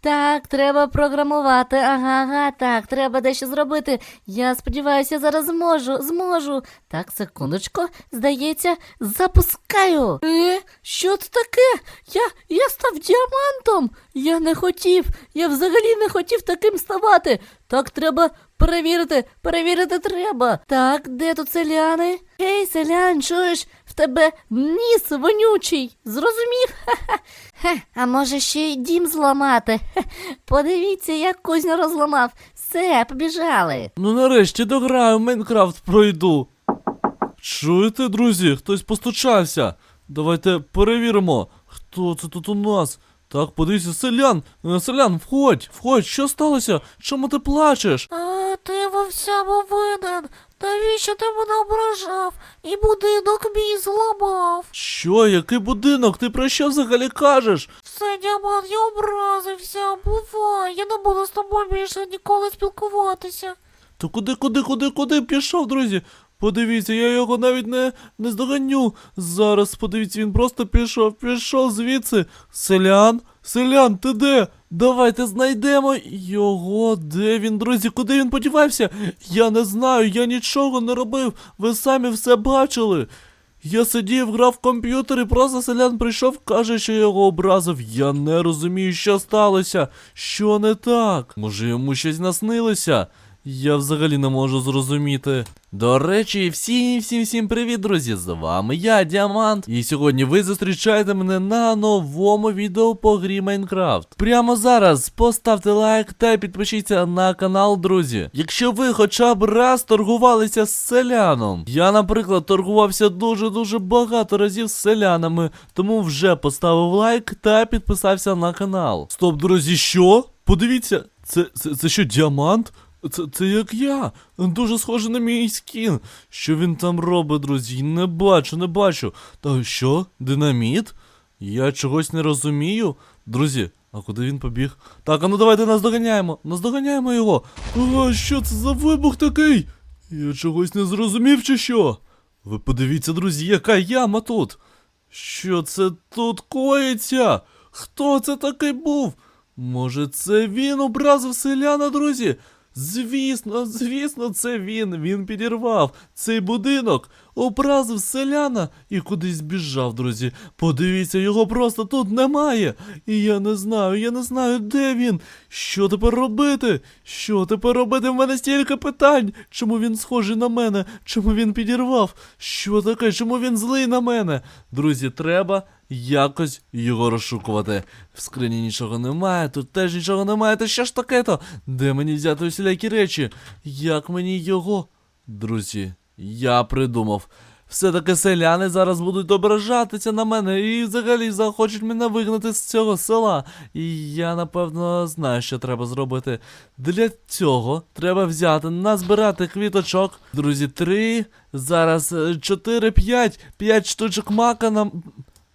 Так, треба програмувати. Ага, ага, так, треба дещо зробити. Я сподіваюся, зараз зможу, зможу. Так, секундочку, здається, запускаю. Е, що це таке? Я, я став діамантом. Я не хотів, я взагалі не хотів таким ставати. Так треба перевірити, перевірити треба. Так, де тут селяни? Гей, селян, чуєш? Тебе ніс вонючий. Зрозумів? Ха-ха. Хе, а може ще й дім зламати? Хе, подивіться, як кузню розламав. Все, побіжали. Ну нарешті дограю в Майнкрафт пройду. Чуєте, друзі, хтось постучався. Давайте перевіримо, хто це тут у нас. Так, подивіться, селян, Е, селян, входь, входь, що сталося? Чому ти плачеш? А ти во всьому винен. Навіщо ти мене ображав? І будинок мій зламав. Що, який будинок? Ти про що взагалі кажеш? Все, Діаман, я образився. Бувай, я не буду з тобою більше ніколи спілкуватися. То куди, куди, куди, куди пішов, друзі? Подивіться, я його навіть не, не здоганю. Зараз подивіться, він просто пішов, пішов звідси. Селян, селян, ти де? Давайте знайдемо його. Де він, друзі? Куди він подівався? Я не знаю, я нічого не робив. Ви самі все бачили. Я сидів, грав в комп'ютер і просто селян прийшов, каже, що його образив. Я не розумію, що сталося. Що не так? Може йому щось наснилося? Я взагалі не можу зрозуміти. До речі, всім всім всім привіт, друзі! З вами я, Діамант. І сьогодні ви зустрічаєте мене на новому відео по грі Майнкрафт. Прямо зараз поставте лайк та підпишіться на канал, друзі. Якщо ви хоча б раз торгувалися з селяном. Я, наприклад, торгувався дуже-дуже багато разів з селянами, тому вже поставив лайк та підписався на канал. Стоп, друзі, що? Подивіться, це, це, це що, діамант? Це, це як я. Дуже схоже на мій скін. Що він там робить, друзі? Не бачу, не бачу. Та що? Динаміт? Я чогось не розумію. Друзі, а куди він побіг? Так, а ну давайте наздоганяємо. Наздоганяємо його. О, що це за вибух такий? Я чогось не зрозумів, чи що? Ви подивіться, друзі, яка яма тут. Що це тут коїться? Хто це такий був? Може, це він образив селяна, друзі? Звісно, звісно, це він. Він підірвав цей будинок, образив селяна і кудись біжав, друзі. Подивіться, його просто тут немає. І я не знаю, я не знаю, де він. Що тепер робити? Що тепер робити? В мене стільки питань. Чому він схожий на мене? Чому він підірвав? Що таке? Чому він злий на мене? Друзі, треба якось його розшукувати. В скрині нічого немає, тут теж нічого немає. Та що ж таке то? Де мені взяти усілякі речі? Як мені його? Друзі, я придумав. Все-таки селяни зараз будуть ображатися на мене і взагалі захочуть мене вигнати з цього села. І я напевно знаю, що треба зробити. Для цього треба взяти, назбирати квіточок. Друзі, три, зараз е, чотири, п'ять, п'ять штучок мака нам.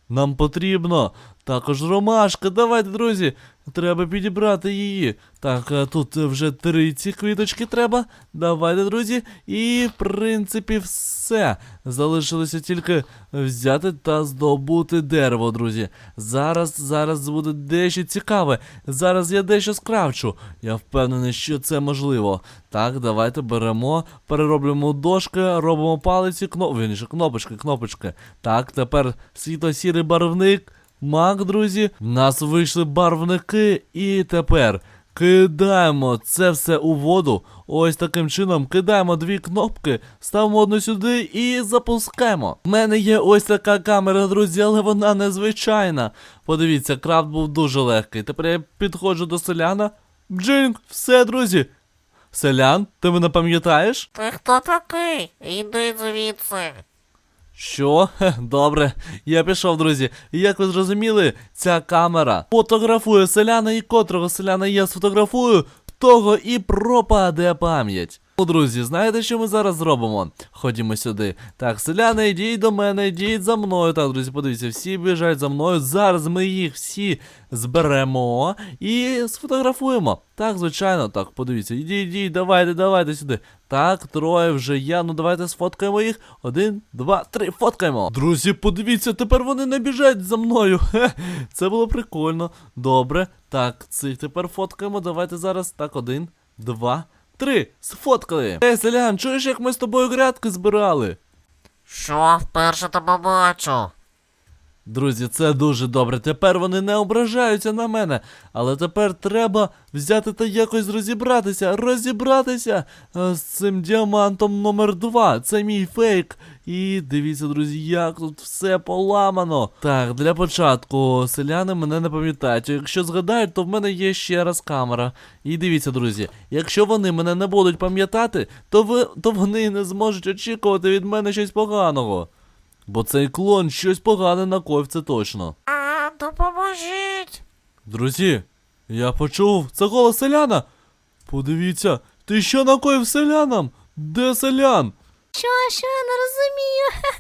Нам потрібно. Також ромашка. Давайте, друзі. Треба підібрати її. Так, тут вже три ці квіточки треба. Давайте, друзі. І, в принципі, все. Залишилося тільки взяти та здобути дерево, друзі. Зараз, зараз буде дещо цікаве. Зараз я дещо скравчу. Я впевнений, що це можливо. Так, давайте беремо, перероблюємо дошки, робимо палиці, кно... Вірніше, кнопочки, кнопочки. Так, тепер світло-сірий барвник. Мак, друзі, в нас вийшли барвники, і тепер кидаємо це все у воду. Ось таким чином кидаємо дві кнопки, ставимо одну сюди і запускаємо. У мене є ось така камера, друзі, але вона незвичайна. Подивіться, крафт був дуже легкий. Тепер я підходжу до селяна. Бджинг, все, друзі. Селян, ти мене пам'ятаєш? Ти хто такий? Іди звідси. Що? Добре, я пішов, друзі. Як ви зрозуміли, ця камера фотографує селяна і котрого селяна я сфотографую, того і пропаде пам'ять. Ну, друзі, знаєте, що ми зараз зробимо? Ходімо сюди. Так, селяни, йдіть до мене, йдіть за мною. Так, друзі, подивіться, всі біжать за мною. Зараз ми їх всі зберемо і сфотографуємо. Так, звичайно, так, подивіться, йдіть, йдіть, давайте, давайте сюди. Так, троє вже я. Ну давайте сфоткаємо їх. Один, два, три, фоткаємо. Друзі, подивіться, тепер вони не біжать за мною. Хе, це було прикольно. Добре. Так, цих тепер фоткаємо. Давайте зараз. Так, один, два, три. Сфоткали. Ей, селян, чуєш, як ми з тобою грядки збирали? Що вперше тебе бачу? Друзі, це дуже добре. Тепер вони не ображаються на мене. Але тепер треба взяти та якось розібратися, розібратися е, з цим діамантом номер 2 Це мій фейк. І дивіться, друзі, як тут все поламано. Так, для початку селяни мене не пам'ятають. Якщо згадають, то в мене є ще раз камера. І дивіться, друзі, якщо вони мене не будуть пам'ятати, то ви то вони не зможуть очікувати від мене щось поганого. Бо цей клон щось погане накоїв, це точно. А, допоможіть! Друзі, я почув, це голос селяна. Подивіться, ти що накоїв селянам? Де селян? Що, що, не розумію.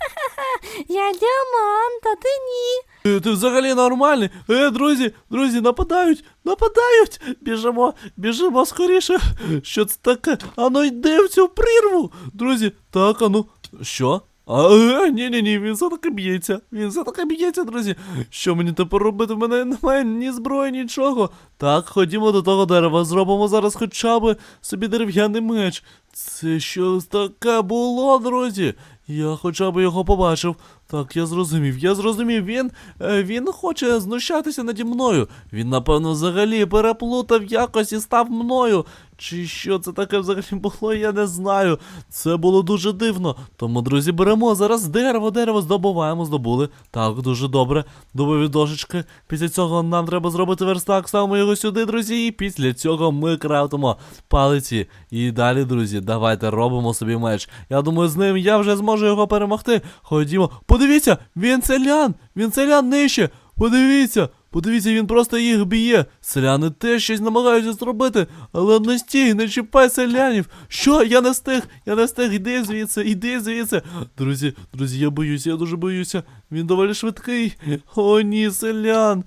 Я діамант, а ти ні. Ти, ти взагалі нормальний? Е, друзі, друзі, нападають, нападають. Біжимо, біжимо скоріше. Що це таке? Ану йди в цю прірву. Друзі, так, ану. Що? А, ні, ні, ні, він все таки б'ється. Він все таки б'ється, друзі. Що мені тепер робити? В мене немає ні зброї, нічого. Так, ходімо до того дерева, зробимо зараз хоча б собі дерев'яний меч. Це щось таке було, друзі. Я хоча б його побачив. Так, я зрозумів, я зрозумів, він, е, він хоче знущатися наді мною. Він, напевно, взагалі переплутав якось і став мною. Чи що це таке взагалі було, я не знаю. Це було дуже дивно. Тому, друзі, беремо зараз дерево, дерево здобуваємо, здобули. Так, дуже добре. Дубові дошечки. Після цього нам треба зробити верстак, ставимо його сюди, друзі. І після цього ми крафтимо палиці. І далі, друзі, давайте робимо собі меч. Я думаю, з ним я вже зможу його перемогти. Ходімо. Подивіться, він селян! Він селян нижче! Подивіться! Подивіться, він просто їх б'є. Селяни теж щось намагаються зробити, але не стій, не чіпай селянів. Що? Я не встиг, я не встиг, іди звідси, іди звідси. Друзі, друзі, я боюся, я дуже боюся. Він доволі швидкий. О, ні, селян.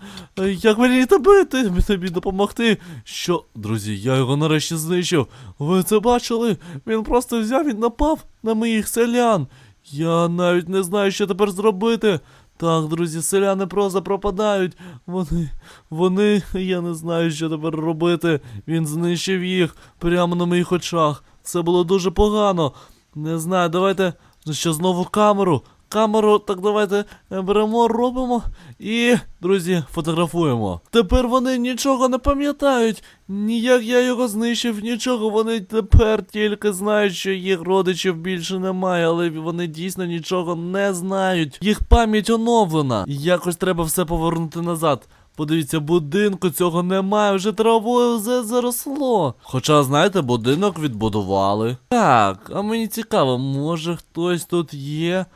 Як мені тобі, тобі допомогти? Що? Друзі, я його нарешті знищив. Ви це бачили? Він просто взяв і напав на моїх селян. Я навіть не знаю, що тепер зробити. Так, друзі, селяни просто пропадають. Вони, вони, я не знаю, що тепер робити. Він знищив їх прямо на моїх очах. Це було дуже погано. Не знаю, давайте що знову камеру. Камеру, так давайте е, беремо, робимо і, друзі, фотографуємо. Тепер вони нічого не пам'ятають. Ніяк я його знищив, нічого. Вони тепер тільки знають, що їх родичів більше немає, але вони дійсно нічого не знають. Їх пам'ять оновлена. Якось треба все повернути назад. Подивіться, будинку цього немає, вже травою заросло. Хоча, знаєте, будинок відбудували. Так, а мені цікаво, може хтось тут є.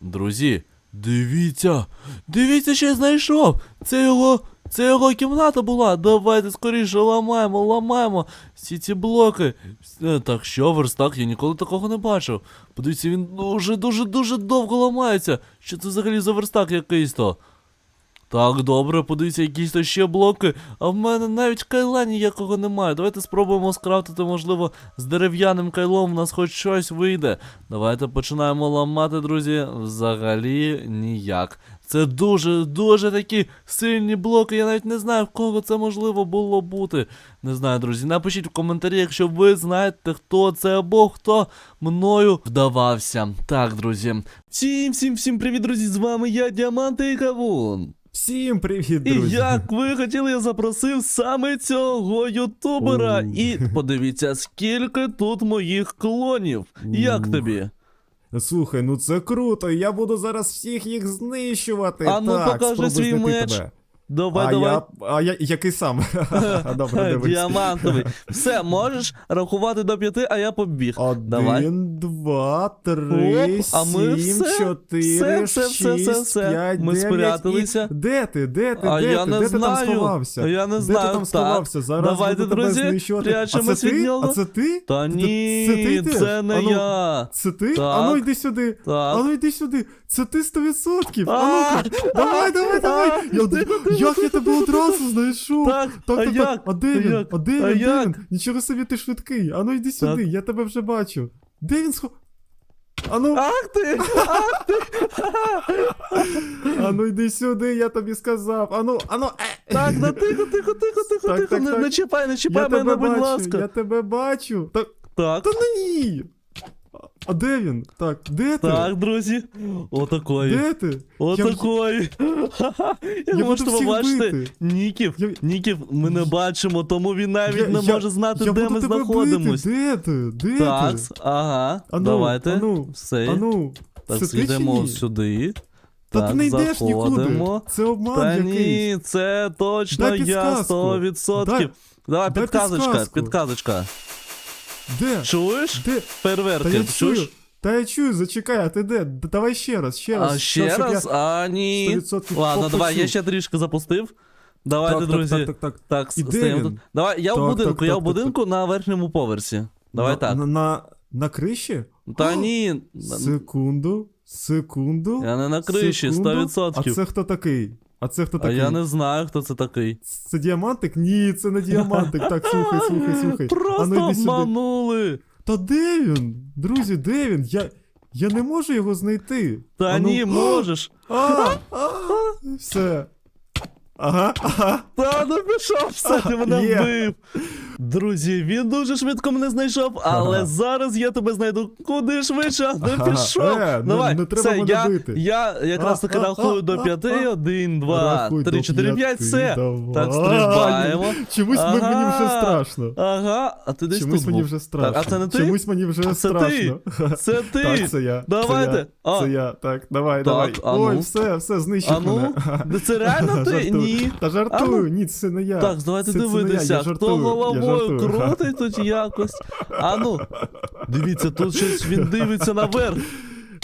Друзі, дивіться, дивіться, що я знайшов. Це його. Це його кімната була. Давайте скоріше ламаємо, ламаємо всі ці блоки. Е, Так, що, верстак, я ніколи такого не бачив. Подивіться, він дуже, дуже, дуже довго ламається. Що це взагалі за верстак якийсь то? Так, добре, подивіться, якісь то ще блоки. А в мене навіть кайла ніякого немає. Давайте спробуємо скрафтити, можливо, з дерев'яним кайлом у нас хоч щось вийде. Давайте починаємо ламати, друзі. Взагалі ніяк. Це дуже, дуже такі сильні блоки. Я навіть не знаю, в кого це можливо було бути. Не знаю, друзі. Напишіть в коментарі, якщо ви знаєте, хто це або хто мною вдавався. Так, друзі. Всім, всім, всім привіт, друзі! З вами я, Діаманти і Кавун. Всім привіт, І як ви хотіли, я запросив саме цього ютубера. Ух. І подивіться, скільки тут моїх клонів. Як Ух. тобі? Слухай, ну це круто, я буду зараз всіх їх знищувати. А ну, так, покажи свій меч. Тебе. Давай, а давай. я. А я який сам? Добре, дивись. Діамантовий. Все, можеш рахувати до п'яти, а я побіг. Давай. Два, три, Оп, а ми сім, все, чотири, все, все, все, все, шість, все. п'ять, Ми дев'ять спряталися. і- Де ти? Де ти? А де я ти? не де ти там знаю. сховався? Я не Де знаю. ти там Так. сховався? Зараз Давайте, буду тебе друзі, знищувати. прячемось це від ти? нього. А це ти? Та Ти- ні, це ти не Ану, я. Це ти? Так. Ану йди сюди. Так. Ану йди сюди. Це ти 100%. А, Ану-ка. Давай, давай, давай. Я, як я тебе одразу знайшов? Так, Так, а так, як? так. А де А він? як? А де він? А Де як? він? Нічого собі ти швидкий. Ану йди сюди, я тебе вже бачу. Де він схо... Ану, Ах ти! ану йди сюди, я тобі сказав. Ану, ану, е. Так, ну тихо, тихо, тихо, тихо, Так, тихо. так, Не, так. не чіпай, не Я мене, тебе будь бачу, ласка. я тебе бачу. Та, Так, та ні. А де він? Так, де ти? так, друзі. Отакої. Де ти? Отакої. Як можете побачити. Ніків, Я- Ніків ми не бачимо, тому він навіть Я- не я- може знати, я де буду ми тебе знаходимось. Бити. Де ти? Де Так, ти? ага, Ану, давайте. ану, Все. Ану, так, це йдемо ні? сюди. Та так, ти не йдеш нікуди. Це обман Та якийсь. ні, це точно Дай я 100%. Дай- Давай, дай підказочка, підсказку. підказочка. Де? Чуєш? Де? Та я чуєш? чую. Та я чую, зачекай, а ти де? Д- Давай ще раз, ще раз. А ще щоб я- раз? А ні. 100% Ладно, давай, я ще трішки запустив. Давайте, Так, так, друзі. так, так, так. Так, І стоїмо він? тут. Давай, я Так, в будинку, так, я в так, будинку на верхньому поверсі. Давай на, так. На, на, на криші? Та О, ні. Секунду, секунду. Я не на криші, секунду. 100%. А це хто такий? А це хто такий? А я не знаю, хто це такий. Це діамантик? Ні, це не діамантик. Так, слухай, слухай, слухай. А Просто ну сюди. обманули. Та де він? Друзі, де він? Я, я не можу його знайти. Та А ну- ні, можеш. А, а, все. Ага, ага. Та ну пішов, все, ти мене Є. вбив. Друзі, він дуже швидко мене знайшов, але Ага. зараз я тебе знайду куди швидше, а не Ага. пішов. Е, Давай, не треба все, мене я, бити. я якраз таки рахую до п'яти. Один, два, три, чотири, п'ять, все. давай. Так, стрибаємо. Чомусь ми- мені вже страшно. Ага, а ти десь Чомусь тут мені вже страшно. Так, а це не ти? Чомусь мені вже Це страшно. ти. Це ти. Так, це я. Давайте. Це я. А. Це я. Так, давай, Так, давай. а ну. Ой, все, все, знищив ну, мене. це реально ти? Жартую. Ні. Та жартую, ну. ні, це не я. Так, давайте Це- це я, дивитися, я хто жартую, головою крутить тут якось. А ну, дивіться, тут щось він дивиться наверх.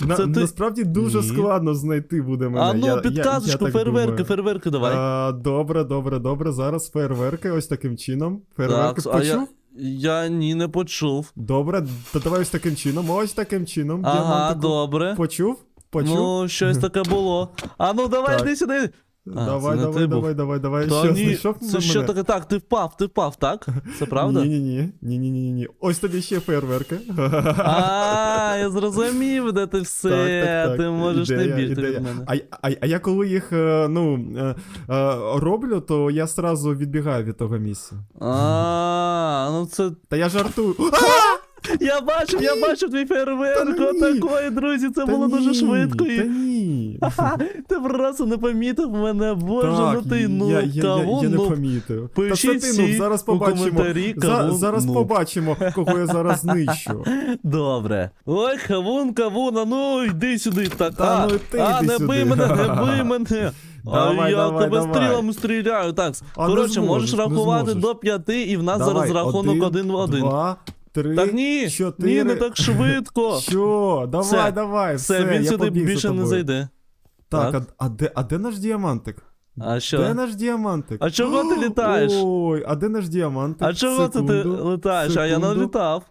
На, це ти- Насправді дуже Ні. складно знайти буде мене. А ну, я, я, я підказочку, фейерверки, думаю. фейерверки давай. А, добре, добре, добре. Зараз фейерверки, ось таким чином. Фейерверки Так, почув? я, я ні не почув. Добре, то давай ось таким чином, ось таким чином. Ага, діамантику. добре. Почув? Почув? Ну, щось таке було. А ну давай, Так. йди сюди. А, давай, це не ти давай, був. давай, давай, давай. Та Що, ні, знайшов це що таке? Так, ти впав, ти впав, так? Це правда? Ні, ні, ні, ні, ні, ні, ні. Ось тобі ще фейерверки. А, я зрозумів, де ти все. Ти можеш не Ідея, бігти ідея. від мене. А, а, а я коли їх е, ну, е, е, роблю, то я сразу відбігаю від того місця. А, ну це. Та я жартую. Я бачив, я бачив твій фейерверк, Та отакої, друзі, це було дуже швидко. Та ні. Ти просто не помітив мене, боже, ну ти, ну, кавун, я не ну. помітив. Пишіть зараз побачимо. зараз ну. побачимо, кого я зараз знищу. Добре. Ой, кавун, кавун, а ну йди сюди. Так, а, ну а не сюди. бий мене, не бий мене. Давай, а я давай, тебе давай. стрілами стріляю. Так, А коротше, можеш рахувати до п'яти, і в нас Давай, зараз рахунок один в один. Два, три, Так ні, чотири. ні, не так швидко. Що? Давай, Все, давай, Все, все, він я сюди побіг за більше не тобою. зайде. Так, Так. А, а, де, а де наш діамантик? А Де що? наш діамантик? А чого ти літаєш? Ой, а де наш діамантик? А чого це ти Секунду, летаєш? А я не секунду. літав.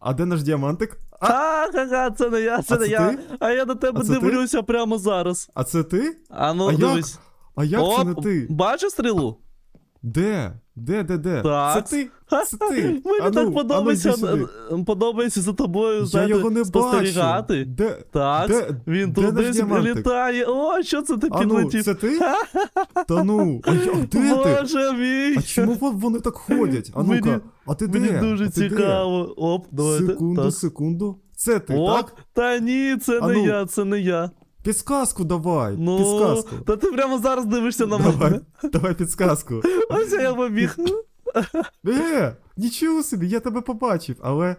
А де наш діамантик? А, А, ха-ха, це не я, це А не це я. ти? А я на тебе А це ти? дивлюся прямо зараз. а це ти? А ну А як? дивись. А як це не Оп, ти? бачиш стрілу? Де? Де, де, де? Так. Це ти? Це ти? Мені Ану, так подобається, е, подобається за тобою, Я знаєте, його не спостерігати. бачу. Де? Так, Де- він де тут наш десь діамантик? літає. О, що це ти підлетів? це ти? Та ну, а я- де ти? Боже мій! А чому вони так ходять? А Мені- ну-ка, а ти де? Мені дуже А ти де? цікаво. Оп, давайте. Секунду, так. секунду. Це ти, Оп, так? та ні, це А не ну. я, це не я. Підсказку давай, Ну, підсказку. та ти прямо зараз дивишся на Давай, мене. давай підсказку. Ось я побіг. Е, нічого собі, я тебе побачив, але.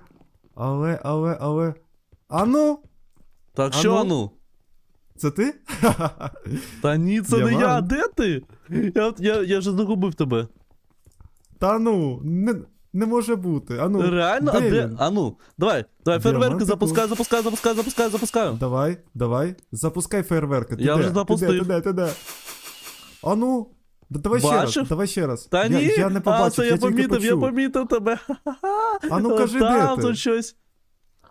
Але, але, але. А ну, Так, А що ну? ну? Це ти? Та ні, це не я, Діамант. де ти? Я, я, я вже загубив тебе. Та ну, не, не може бути. А ну, Реально? А де де? він? А ну, давай, давай, фейерверки Діамантику. запускай, запускай, запускай, запускай, запускаю. Давай, давай, запускай фейерверки. Ти Я де? вже Ти запустив. ти де, ти де? А ну, да- давай ще Бачив? раз, давай ще раз. Та я, ні, я не а, побачив, це я, я тільки помітив, я помітив тебе. А ну кажи, Там де ти? тут щось.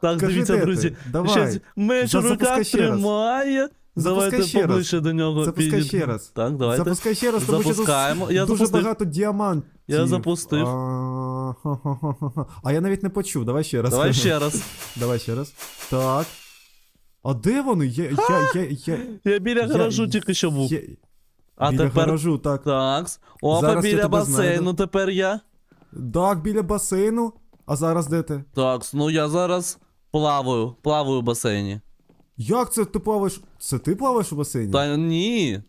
Так, Кажи, дивіться, де ти? друзі. Давай. Щось меч запускай руках ще раз. тримає. Запускай Давайте ще раз. до нього Запускай підійдемо. ще раз. Так, давайте. Запускай ще раз, тому що тут Я дуже запустив. багато діамантів. Я запустив. А, ха-ха-ха-ха. А я навіть не почув, давай ще раз. Давай ще раз. Давай ще раз. Так. А де вони? Я, я, я, я, Я біля я- гаражу тільки що був. я- А біля тепер. гаражу, так. Так. Опа, Зараз я біля тебе басейну знайду. тепер я. Так, біля басейну. А зараз де ти? Так, ну я зараз плаваю. Плаваю в басейні. Як це ти плаваєш? Це ти плаваєш у басейні? Та ні.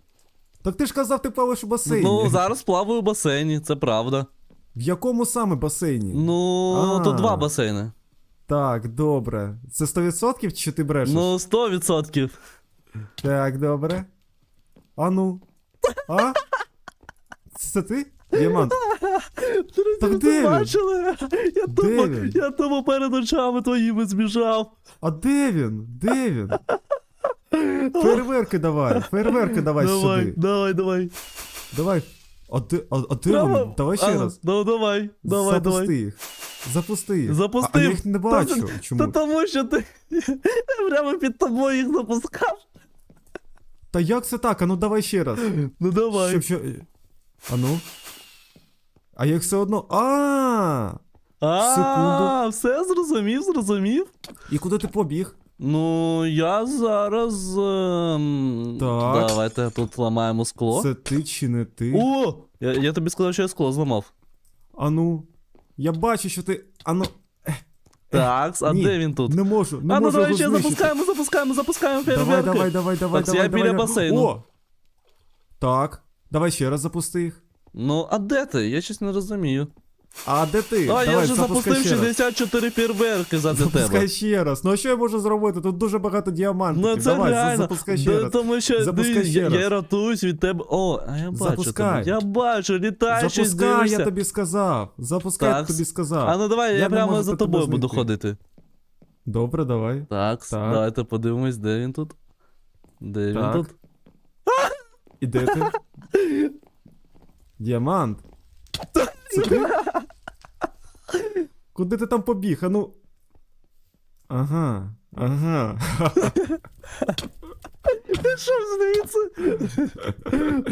Так ти ж казав, ти плаваєш у басейні. Ну, зараз плаваю в басейні, це правда. В якому саме басейні? Ну, А. тут два басейни. Так, добре. Це 100% чи ти брешеш? Ну, 100%. Так, добре. А ну. А? Це ти? Діамант. Друзі, Так ви де він? бачили? Я Де тому, він? я тому перед очами твоїми збіжав. А де він? Де він? Фейерверки давай, фейерверки давай, давай, сюди. давай, давай. Давай. А де, а, а де вони? Давай ще А, раз. Ну, давай, давай, Запусти давай. їх. Запусти їх. Запустив. А, а я їх не бачу. Та, Чому? Та тому що ти прямо під тобою їх запускав. Та як це так? А ну давай ще раз. Ну давай. Щоб, що... А ну. А як все одно. А! А, Секунду. все зрозумів, зрозумів. І куди ти побіг? Ну, я зараз. Ем... Так. Давайте тут ламаємо скло. Це ти чи не ти? О! Я, я тобі сказав, що я скло зламав. А ну. Я бачу, що ти. А ну. Так, а Ні, де він тут? Не можу. Не а ну можу давай його ще знищити. запускаємо, запускаємо, запускаємо Давай, фейерверки. давай, давай, давай, Так, давай. я біля давай. басейну. О! Так. Давай ще раз запусти їх. Ну, а де ти? Я щось не розумію. А де ти? А, давай, я вже запускай запустив ще раз. 64 фейерверки за Запускай ще раз. Ну а що я можу зробити? Тут дуже багато діамантів. Ну це Давай, за- реально. запускай ще Да, раз. Тому що Запускай ще я, раз. я рятуюсь від тебе. О, а я бачу Запускай. тебе. Я бачу, літаєш щось Запускай, дивишся. я тобі сказав. Запускай, Так. тобі сказав. А ну давай, я, Я не прямо за тебе тобою буду знайти. ходити. Добре, давай. Так, Так. давайте подивимось, де він тут. Де Так. він тут? І де ти? Діамант. Це ти? Куди ти там побіг? А ну. Ага. Ага. Пішов здається?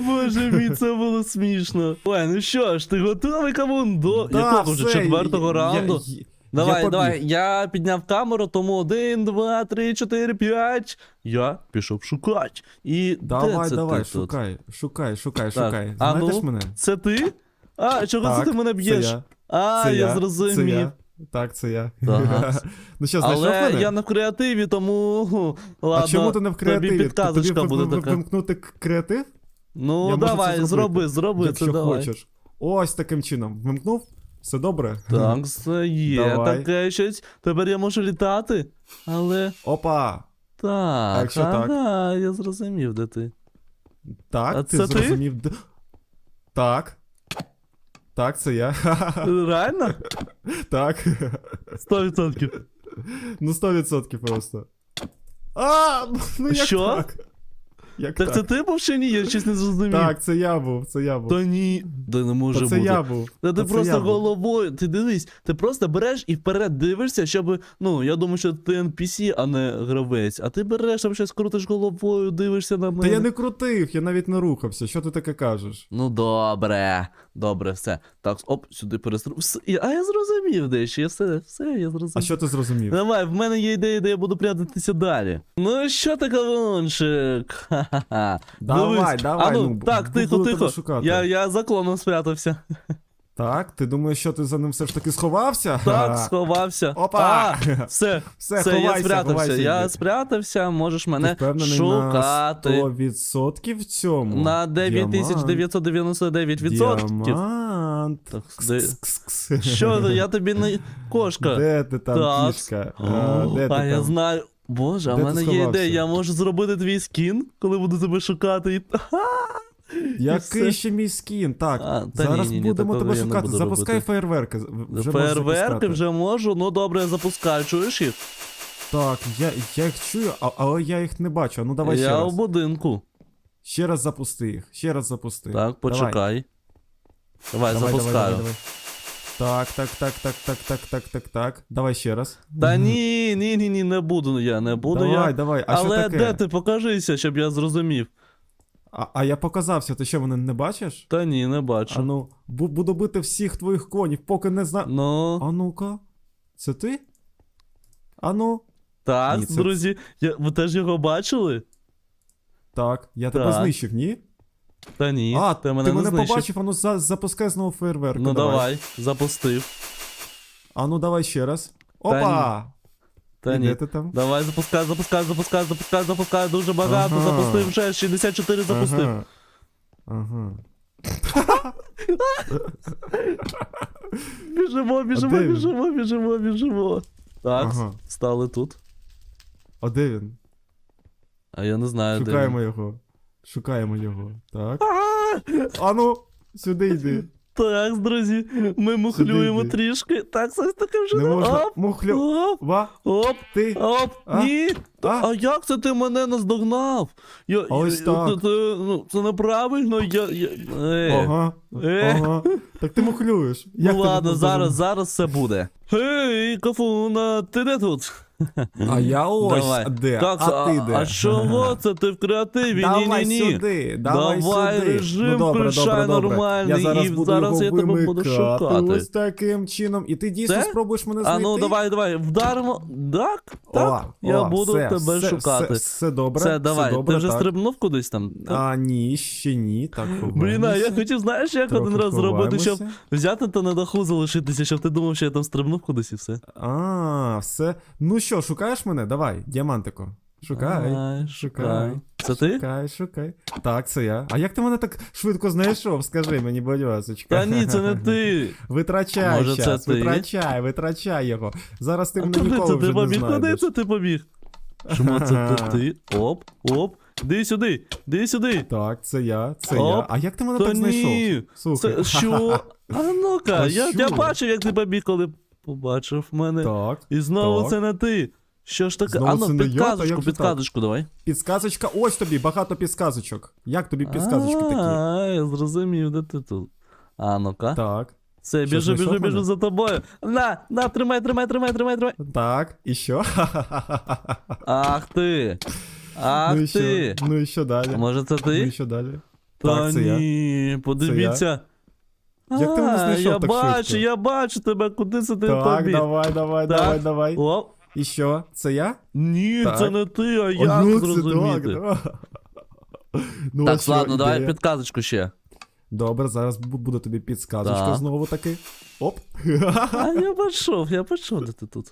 Боже мій, це було смішно. Ой, ну що ж, ти готовий кавун до якого вже четвертого раунду? Я- я Давай, давай, я підняв камеру, тому один, два, три, чотири, п'ять. Я пішов шукати. І Давай, де це давай, ти шукай, шукай, шукай, Так, шукай. а ну, мене? Це ти? А, чого Так, це ти мене це б'єш? я. А, Це я, Це зрозумів. я. Так, це я. Так. ну що, знайшов Але мене? я не в креативі, тому ладно, а чому ти не в креативі? тобі Тобі підказочка ви- буде така. вимкнути креатив? Ну, Я давай, зроби, зроби Якщо це, давай. хочеш. Ось таким чином. Вимкнув? Все добре? Так, це є Давай. таке щось. Тепер я можу літати, але. Опа! Так, А якщо так? ага, я зрозумів, де ти. Так, А ти це зрозумів. Д- Так. Так, це я. Реально? так. 100%. Ну, 100% просто. А, ну як Що? так? Як Так так? це ти був чи ні? Я щось не зрозумів. Так, це я був, це я був. Та ні. Та не може Та це бути. я був. Та ти Та це просто я був. головою, ти дивись, ти просто береш і вперед дивишся, щоб. Ну, я думаю, що ти NPC, а не гравець. А ти береш там щось крутиш головою, дивишся на мене. Та я не крутив, я навіть не рухався. Що ти таке кажеш? Ну добре, добре, все. Так, оп, сюди перестру. Все, а я зрозумів дещо, я все, все, я зрозумів. А що ти зрозумів? Давай, в мене є ідея, де я буду прятатися далі. Ну що ти, кавунчик? Ха-ха-ха. Давай, Дивись. давай, А ну, ну, так, буду тихо, тебе тихо. шукати. Я, я за клоном спрятався. Так, ти думаєш, що ти за ним все ж таки сховався? Так, сховався. Опа! А, все, Все, все, я спрятався. ховайся, я спрятався, можеш Ти мене впевнений шукати. на 100% в цьому? На 9999%. Діамант. Так, Кс, де- кс, кс, кс. Що, я тобі не кошка. Де ти там, Так. кішка? А, де ти а я знаю. Боже, а в мене є ідея, я можу зробити твій скін, коли буду тебе шукати. І... Який ще мій скін? Так, А, та зараз ні-ні-ні, будемо такого тебе шукати. буду Запускай робити. фейерверки. Вже Фейерверки вже можу, ну добре, я запускаю, чуєш їх? Так, я, я їх чую, а, але я їх не бачу. А Ну давай ще я в будинку. Ще раз запусти їх. Ще раз запусти. Так, почекай. Давай, Давай, запускаю. давай, давай, давай. Так, так, так, так, так, так, так, так, так. Давай ще раз. Та ні, ні, ні, ні, не буду я, не буду давай, я. давай. А Але що таке? де ти покажися, щоб я зрозумів. А, а я показався, ти що мене не бачиш? Та ні, не бачу. А ну, бу- буду бити всіх твоїх конів, поки не знаю. Ну, А ну-ка, це ти? А ну, так, ні, це- друзі, я, ви теж його бачили? так, я тебе знищив, ні? Та ні, а, ти мене ти не мене знищив. побачив, а ну за, запускай знову фейерверк. Ну давай, запустив. А ну давай ще раз. Опа! Та ні. ти там? Давай, запускай, запускай, запускай, запускай, запускай, дуже багато, Ага. запустив вже, 64 запустив. Ага. ага. Біжимо, біжимо, де він? біжимо, біжимо, біжимо. Так, Ага. стали тут. А де він? А я не знаю, де. Шукаємо він. його. Шукаємо його. Так. Ну, сюди йди. Так, друзі, ми мухлюємо трішки. Так, щось таке вже. Не можна. Оп, Мухлю. оп, Ва, оп, ти. оп, А? ні. А? А як це ти мене наздогнав? Я, ось я- так. Це, це, ну, це неправильно, я. я е. Ага. Е. Ага. Так ти мухлюєш. Як ну ти ладно, зараз, зараз все буде. Гей, Кафуна, ти де тут? А я ось Давай. де. Так, а ти де? А чого це ти в креативі? Давай Ні-ні-ні. сюди, давай, Давай сюди. режим ну, добре, включай нормальний, я зараз і буду зараз його я тебе буду вимикати шукати. Ось таким чином. І ти дійсно Це? спробуєш мене А знайти? ну давай, давай, вдаримо. Так, так, О, я о, буду все, тебе все, шукати. Все, все добре. Все, давай, все добре, ти вже так. стрибнув кудись там? А, ні, ще ні. Так, Блін, а я хотів, знаєш, як Трохи один раз зробити, щоб взяти та на даху залишитися, щоб ти думав, що я там стрибнув кудись і все. А, все. Ну що, шукаєш мене? Давай, діамантико. Шукай. Ай, шукай. Це ти? Шукай, шукай. Так, це я. А як ти мене так швидко знайшов? Скажи мені, будь ласочка. Та ні, це не ти. Витрачай Може, це ти? витрачай, витрачай його. Зараз ти А мене ніколи це вже ти не побіг? Куди це ти побіг? Чому це ти? Оп, оп. Іди сюди, іди сюди. Так, це я, це Оп. я. А як ти мене Та так знайшов? ні. Слухай. Це що? А ну-ка, Та я, я що? бачив, як ти побіг, коли побачив мене. Так, І знову так. це не ти. Що ж таке? Знову А ну, не я, та підказочку, же так? підказочку давай. підсказочка. Ось тобі, багато підсказочок. Як тобі підсказочки такі? А, я зрозумів, де ти тут. А ну-ка. Так, Все, біжу, біжу, біжу за тобою. На, на, тримай, тримай, тримай, тримай, тримай. так, і що? Ах ти. Ах ну і що? Ну і що далі? Може це Ну і що далі? Та Так, це я. ні, подивіться. Як ти мене знайшов Я так бачу, швидко? я бачу тебе, куди це ти Так, давай, давай, Так. давай, давай. О, І що? Це я? ні, Так. це не ти, а як ну, це зрозуміти? так. Ну, Так, ладно, давай підказочку ще. Добре, зараз бу- буде тобі підсказочка Так. знову таки. Оп. А я почув, я почув, де ти тут.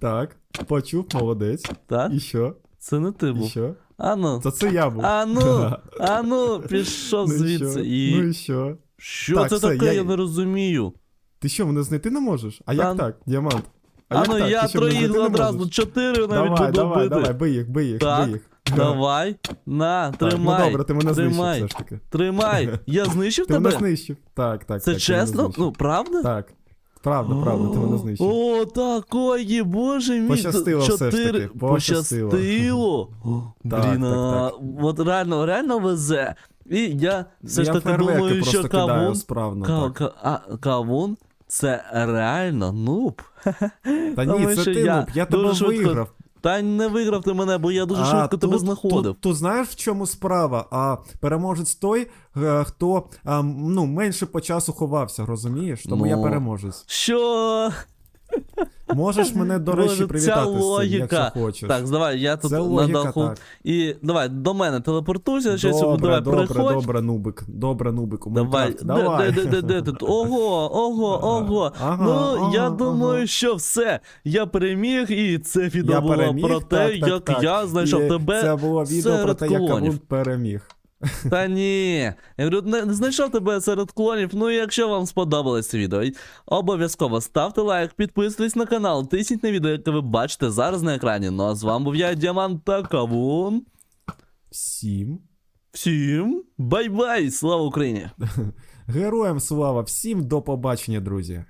Так, почув, молодець. Так? І що? Це не ти І був. що? А ну. Це це я був. А ну, а ну, пішов Ну і звідси. що? І Ну і що? що Так, це все, таке, я- я не розумію. Ти що, мене знайти не можеш? А як Та- так, діамант? А, як ну так? я троїх одразу, чотири навіть Давай, буду давай, бити. давай, бий їх, бий їх, бий їх. Давай, на, Так, тримай. Ну добре, ти мене знищив тримай, все ж таки. тримай. Я знищив Ти мене тебе? знищив. Так, так. Це так, чесно? Ну, правда? Так. Правда, правда, ти мене знищив. О, такої, боже мій. Пощастило все ж таки, пощастило. Пощастило. Блін, от реально, реально везе. І я все ж таки думаю, що кавун, кавун це реально нуб. Та ні, це ти, нуб, я тебе виграв. Та не виграв ти мене, бо я дуже А, швидко тебе знаходив. Тут, тут знаєш, в чому справа? А переможець той, е, хто а, ну, менше по часу ховався, розумієш? Тому я Ну. переможець. Що? Можеш мене, до речі, привітати цим, логіка. якщо хочеш. Так, давай, я тут Це на логіка, даху. так. І давай, до мене телепортуйся, щось Добре, давай, добре, приходь. добре, нубик. Добре, нубик. У Давай, Майнкрафті. де, давай. де, де, де, де тут? Ого, ого, ого. Ага, ну, я ага, думаю, ага. що все. Я переміг, і це відео Я було переміг, про те, так, так, як так. я знайшов І тебе. Це було відео про серед те, як клонів. Кавун переміг. Та ні. Я говорю, не, знайшов тебе серед клонів. Ну і якщо вам сподобалось це відео, обов'язково ставте лайк, підписуйтесь на канал, тисніть на відео, яке ви бачите зараз на екрані. Ну а з вами був я, Діамант та Кавун. Всім. Всім бай-бай! Слава Україні! Героям слава, всім до побачення, друзі.